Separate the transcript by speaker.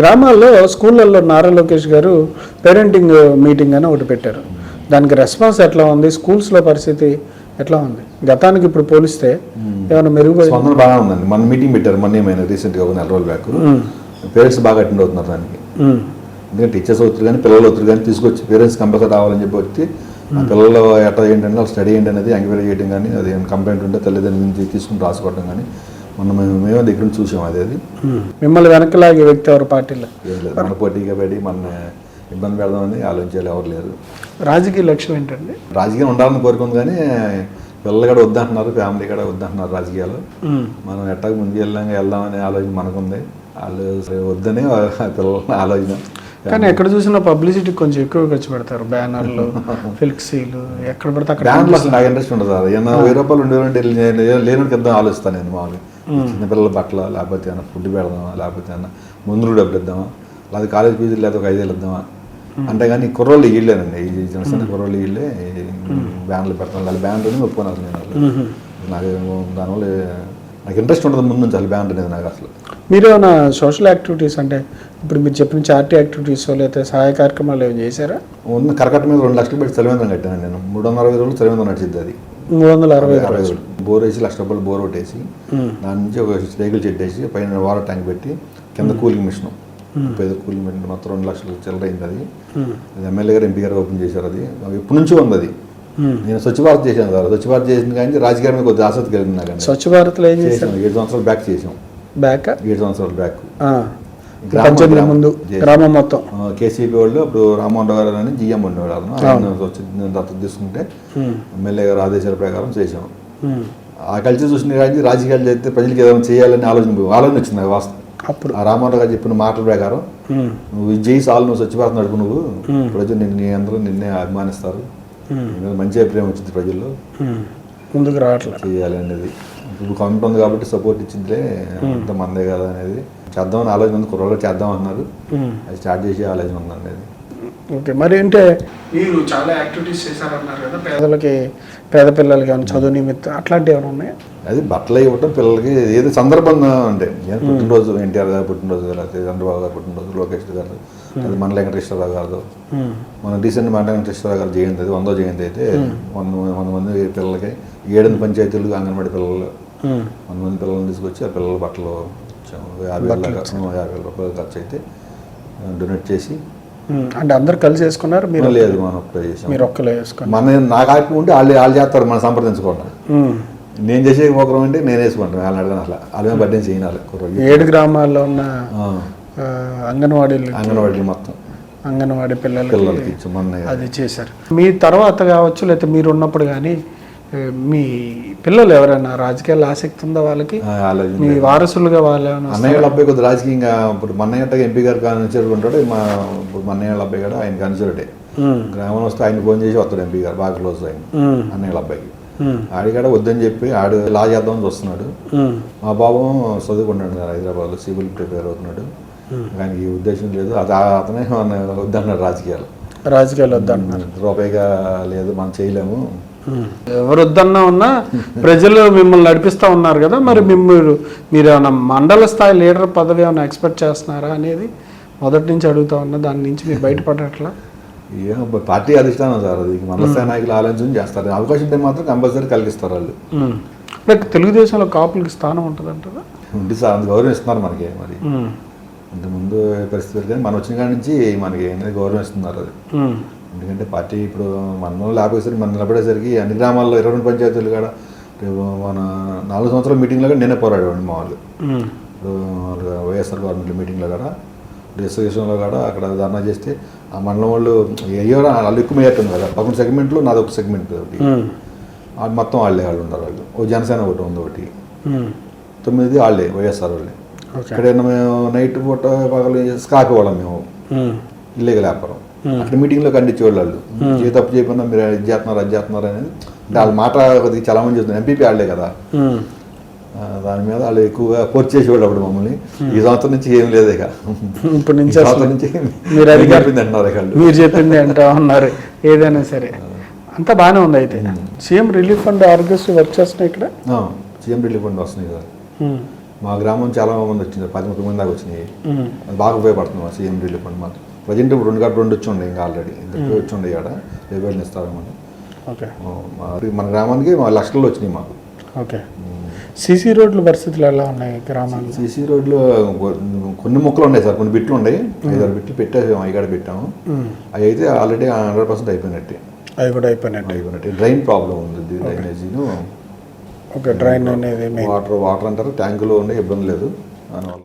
Speaker 1: గ్రామాల్లో స్కూళ్ళల్లో నారా లోకేష్ గారు పేరెంటింగ్ మీటింగ్ అని ఒకటి పెట్టారు. దానికి రెస్పాన్స్ ఎట్లా ఉంది? స్కూల్స్లో పరిస్థితి ఎట్లా ఉంది? గతానికి ఇప్పుడు పోలిస్తే ఏమైనా మెరుగుపడి
Speaker 2: బాగా ఉందండి. మన మీటింగ్ పెట్టారు మొన్న ఏమైనా రీసెంట్గా ఒక నెల రోజుల బ్యాక్. పేరెంట్స్ బాగా అటెండ్ అవుతున్నారు దానికి. ఎందుకంటే టీచర్స్ అవుతారు కానీ పిల్లలు అవుతారు కానీ తీసుకొచ్చి పేరెంట్స్ కంపల్సరీ రావాలని చెప్పి వచ్చి పిల్లలు ఎట్లా ఏంటంటే వాళ్ళు స్టడీ ఏంటి అనేది ఎంక్వైరీ చేయడం కానీ అది కంప్లైంట్ ఉంటే తల్లిదండ్రుల నుంచి తీసుకుని రాసుకోవడం కానీ మొన్న మేము మేము దగ్గర నుంచి చూసాం అది అది.
Speaker 1: మిమ్మల్ని వెనకలాగే వ్యక్తి ఎవరు పార్టీలో?
Speaker 2: మన పోటీగా పెట్టి మన ఇబ్బంది పెడదామని ఆలోచించాలి ఎవరు లేరు.
Speaker 1: రాజకీయ లక్ష్యం ఏంటండి?
Speaker 2: రాజకీయం ఉండాలని కోరుకుంది కానీ పిల్లలు కూడా వద్దంటున్నారు ఫ్యామిలీ కూడా వద్దంటున్నారు రాజకీయాలు. మనం ఎట్టాగ ముందుకు వెళ్ళాక వెళ్దామనే ఆలోచన మనకుంది. వాళ్ళు వద్దని పిల్లల ఆలోచన.
Speaker 1: కానీ ఎక్కడ చూసినా పబ్లిసిటీ కొంచెం ఎక్కువ ఖర్చు పెడతారు. బ్యానర్లు ఫ్లెక్సీలు ఎక్కడ పడితే అక్కడ
Speaker 2: బ్యాండ్లో అసలు నాకు ఇంట్రెస్ట్ ఉండదు సార్ ఏమన్నా వెయ్యి రూపాయలు ఉండే అంటే లేని ఇద్దాం ఆలోచిస్తాను నేను మామూలుగా. చిన్నపిల్లల బట్టలు లేకపోతే ఏమన్నా ఫుడ్ పెడదామా లేకపోతే ఏమన్నా ముందు డబ్బులు ఇద్దామా లేదా కాలేజ్ ఫీజులు లేదా ఒక ఐదేళ్ళు ఇద్దామా? అంటే కానీ కుర్రోళ్ళు ఇళ్ళేనండి ఈ జనసేన కుర్రోళ్ళు ఇళ్ళే బ్యాండ్లు పెడతాను. లేదా బ్యాండ్ ఒప్పుకోను అసలు నేను. నాకు దానివల్ల నాకు ఇంట్రెస్ట్ ఉండదు ముందు నుంచి బ్యాండ్ అనేది నాకు అసలు.
Speaker 1: మీరు ఏమైనా సోషల్ యాక్టివిటీస్ అంటే ఇప్పుడు మీరు చెప్పిన చారిటీ యాక్టివిటీస్ లేకపోతే సహాయ కార్యక్రమాలు ఏమైనా చేశారా?
Speaker 2: ఉన్న కరకట్ట మీద రెండు లక్షలు పెట్టి చలివేంద్రం కట్టాను నేను. మూడు వందల అరవై రోజులు చలివేంద్రం నడిచింది అది.
Speaker 1: మూడు వందల అరవై
Speaker 2: అరవై రోజులు. బోర్ వేసి లక్ష రూపాయలు బోర్ ఒకటేసి దాని నుంచి ఒక రేగులు చెట్టు వేసి పైన వాటర్ ట్యాంక్ పెట్టి కింద కూలింగ్ మిషన్ ముప్పై ఐదు కూలింగ్ మిషన్ మొత్తం రెండు లక్షలు చిల్లరైంది అది. అది ఎమ్మెల్యే గారు ఎంపీ గారు ఓపెన్ చేశారు అది. అది ఎప్పటి నుంచో ఉంది అది. నేను స్వచ్ఛ భారత్ చేశాను సార్. స్వచ్ఛ భారత్ చేసిన కానీ రాజకీయాల మీద కొద్దిగా ఆసక్తి కలిగింది నాకు
Speaker 1: స్వచ్ఛ భారత్లో ఏం
Speaker 2: చేసాం ఏడు సంవత్సరాలు బ్యాక్ చేసాం
Speaker 1: బ్యాక్?
Speaker 2: ఏడు సంవత్సరాలు బ్యాక్.
Speaker 1: పద్దెనిమిది ముందు. గ్రామం మొత్తం.
Speaker 2: కేసీపీ వాళ్ళు అప్పుడు రామ్మోహన్ రావు గారు అని జిఎం ఉండేవాడు ఆయన దత్తత తీసుకుంటే ఎమ్మెల్యే గారు ఆదేశాల ప్రకారం చేసాం
Speaker 1: ఉమ్.
Speaker 2: ఆ కల్చర్ చూసిన కానీ రాజకీయాలు చేస్తే ప్రజలకు ఏదైనా చేయాలని ఆలోచన ఆలోచన వచ్చింది వాస్తవం.
Speaker 1: అప్పుడు.
Speaker 2: ఆ రామారావు గారు చెప్పిన మాటల ప్రకారం. నువ్వు చేయి చాలు నువ్వు స్వచ్ఛభారత్ నడుపు నువ్వు ప్రజలు నిన్ను నీ అందరూ నిన్నే అభిమానిస్తారు. మంచి అభిప్రాయం వచ్చింది ప్రజల్లో.
Speaker 1: ఉమ్. ముందుకు రావట్లేదు
Speaker 2: చేయాలి అనేది ఇప్పుడు కౌంట్ ఉంది కాబట్టి సపోర్ట్ ఇచ్చిందిలే అంత మందే కదా అనేది చేద్దామని ఆలోచన ఉంది కుర్రలో చేద్దాం అన్నారు. అది స్టార్ట్ చేసే ఆలోచన ఉంది అనేది
Speaker 1: ఓకే మరి అంటే మీరు చాలా యాక్టివిటీస్ చేశారన్నారు కదా పేదలకి పేద పిల్లలకి ఏమైనా చదువు నిమిత్తం అట్లాంటివి ఏమైనా ఉన్నాయా
Speaker 2: అది బట్టలు ఇవ్వటం పిల్లలకి ఏదో సందర్భంగా అంటే పుట్టినరోజు ఎన్టీఆర్ గారు పుట్టినరోజు లేకపోతే చంద్రబాబు గారు పుట్టినరోజు లోకేష్ గారు అది మన వెంకటేశ్వరరావు గారు. మన రీసెంట్ మన వెంకటేశ్వరరావు గారు జయంతి అది వందో జయంతి అయితే వంద వంద మంది పిల్లలకి ఏడెనిమిది పంచాయతీలు అంగన్వాడీ పిల్లలు. వంద మంది పిల్లల్ని తీసుకొచ్చి ఆ పిల్లల బట్టలు. యాభై వేల యాభై వేల రూపాయలు ఖర్చు అయితే డొనేట్ చేసి.
Speaker 1: అంటే అందరు కలిసి వేసుకున్నారు మీరు
Speaker 2: లేదు మనం
Speaker 1: మీరు ఒక్కలే వేసుకున్నారు
Speaker 2: మన నాకు ఆపి ఉంటే వాళ్ళు వాళ్ళు చేస్తారు మనం సంప్రదించుకోండి
Speaker 1: ఉమ్.
Speaker 2: నేను చేసే ఒకరం అంటే నేను వేసుకుంటాను వాళ్ళని అడగను అట్లా. వాళ్ళ బర్త్డే చేయాలి
Speaker 1: ఏడు గ్రామాల్లో ఉన్న అంగన్వాడీలు
Speaker 2: అంగన్వాడీ మొత్తం.
Speaker 1: అంగన్వాడీ
Speaker 2: మన
Speaker 1: అది చేశారు. మీ తర్వాత కావచ్చు లేకపోతే మీరు ఉన్నప్పుడు కానీ మీ పిల్లలు ఎవరైనా రాజకీయాల్లో ఆసక్తి ఉందా వాళ్ళకి? మీ వారసులుగా వాళ్ళు
Speaker 2: అన్నయ్య అబ్బాయి కొద్ది రాజకీయంగా ఇప్పుడు మన్నయ్య ఎంపీ గారు కాన్సర్ట్ ఉంటాడు మా ఇప్పుడు మన్నయ్య అబ్బాయి కూడా ఆయన
Speaker 1: ఉమ్.
Speaker 2: గ్రామం వస్తే ఆయన ఫోన్ చేసి వస్తాడు ఎంపీ గారు బాగా క్లోజ్ ఆయన. అన్నయ్య అబ్బాయికి. ఆడికాడ వద్దని చెప్పి ఆడు లా చేద్దామని చూస్తున్నాడు. మా బాబు చదువుకుంటాడు సార్ హైదరాబాద్లో సివిల్ ప్రిపేర్ అవుతున్నాడు. ఆయనకి ఉద్దేశం లేదు అది అతనే వద్దన్నాడు రాజకీయాలు.
Speaker 1: రాజకీయాలు వద్దన్నారు.
Speaker 2: రూపాయిగా లేదు మనం చేయలేము.
Speaker 1: ఎవరు వద్దన్నా ఉన్నా ప్రజలు మిమ్మల్ని నడిపిస్తా ఉన్నారు కదా మరి మీరు మీరు ఏమైనా మండల స్థాయి లీడర్ పదవి ఏమైనా ఎక్స్పెక్ట్ చేస్తున్నారా అనేది మొదటి నుంచి అడుగుతా ఉన్నా దాని నుంచి మీరు బయటపడట్లా?
Speaker 2: ఏం పార్టీ అధిష్టానం సార్ అది. మనస్థాయి నాయకులు ఆలోచన చేస్తారు. అవకాశం ఉంటే మాత్రం కంపల్సరీ కలిగిస్తారు వాళ్ళు.
Speaker 1: తెలుగుదేశంలో కాపులకి స్థానం ఉంటుందంటారా?
Speaker 2: ఉండి సార్ అంత గౌరవం ఇస్తున్నారు మనకి మరి.
Speaker 1: ఉమ్.
Speaker 2: ఇంత ముందు పరిస్థితి వేరు కానీ మనం వచ్చిన కాడి నుంచి మనకి అనేది గౌరవం ఇస్తున్నారు అది. ఎందుకంటే పార్టీ ఇప్పుడు మనం లేకపోయేసరికి మనం నిలబడేసరికి అన్ని గ్రామాల్లో ఇరవై రెండు పంచాయతీలు కూడా రేపు మన నాలుగు సంవత్సరాల మీటింగ్లో కూడా నేనే పోరాడేవాడిని మా వాళ్ళు. ఇప్పుడు వైఎస్ఆర్ గవర్నమెంట్ మీటింగ్లో కూడా డిస్కషన్లో కూడా అక్కడ ధర్నా చేస్తే ఆ మండలం వాళ్ళు అయ్యో వాళ్ళు ఎక్కువ మేయట్ ఉంది కదా పక్కన సెగ్మెంట్లో నాది ఒక సెగ్మెంట్ ఒకటి మొత్తం వాళ్ళే వాళ్ళు ఉన్నారు వాళ్ళు ఓ జనసేన ఒకటి ఉంది ఒకటి. తొమ్మిది వాళ్ళే వైఎస్ఆర్ వాళ్ళే
Speaker 1: ఓకే
Speaker 2: ఇక్కడైనా మేము నైట్ పూట పగలు స్కాక్ వాళ్ళం మేము. ఇల్లీగల్ వ్యాపారం. అక్కడ మీటింగ్లో ఖండించేవాళ్ళు వాళ్ళు ఏ తప్పు చేయకుండా మీరు ఇది చేస్తున్నారు అది చేస్తున్నారు అనేది వాళ్ళ మాట కొద్దిగా చాలా మంది చేస్తున్నారు ఎంపీపీ వాళ్ళే కదా. దాని మీద వాళ్ళు ఎక్కువగా ఫోర్స్ చేసేవాళ్ళు అప్పుడు మమ్మల్ని. ఈ సంవత్సరం నుంచి ఏం లేదు ఇక.
Speaker 1: ఇప్పటి
Speaker 2: ఈ
Speaker 1: నుంచి
Speaker 2: సంవత్సరం నుంచి
Speaker 1: మీరు అడిగారు.
Speaker 2: చెప్పింది అంటున్నారు ఇక.
Speaker 1: మీరు చెప్పింది అంటా ఉన్నారు. ఏదైనా సరే. అంతా బాగానే ఉంది అయితే. CM relief fund Aarogyasri work చేస్తున్నాయి ఇక్కడ?
Speaker 2: సీఎం రిలీఫ్ ఫండ్ వస్తున్నాయి కదా. మా గ్రామం చాలా మంది వచ్చింది. పది ముప్పై మంది దాకా వచ్చినాయి. అది బాగా ఉపయోగపడుతుంది మా సీఎం రిలీఫ్ ఫండ్ మాకు ప్రజెంట్ ఇప్పుడు రెండు కాదు రెండు వచ్చి ఉండే ఇంకా ఆల్రెడీ ఇద్దరికి వచ్చి ఉండే ఆడ. రేపు ఇస్తామని
Speaker 1: ఓకే.
Speaker 2: మన గ్రామానికి మా లక్షల్లో వచ్చినాయి మాకు.
Speaker 1: ఓకే. సీసీ రోడ్ల పరిస్థితులు ఎలా ఉన్నాయి గ్రామాల్లో
Speaker 2: సీసీ రోడ్లు కొన్ని మొక్కలు ఉన్నాయి సార్ కొన్ని బిట్లు ఉన్నాయి. ఐదారు బిట్లు పెట్టేసాము అవి పెట్టాము.
Speaker 1: ఉమ్.
Speaker 2: అవి అయితే ఆల్రెడీ హండ్రెడ్ పర్సెంట్ అయిపోయినట్టే.
Speaker 1: అవి కూడా అయిపోయినట్టు.
Speaker 2: అయిపోయినట్టే. డ్రైన్ ప్రాబ్లం ఉంది డ్రైనేజీను.
Speaker 1: ఓకే డ్రైన్ అనేది
Speaker 2: వాటర్ వాటర్ అంటారు. ట్యాంకులో ఉండే ఇబ్బంది లేదు. దానివల్ల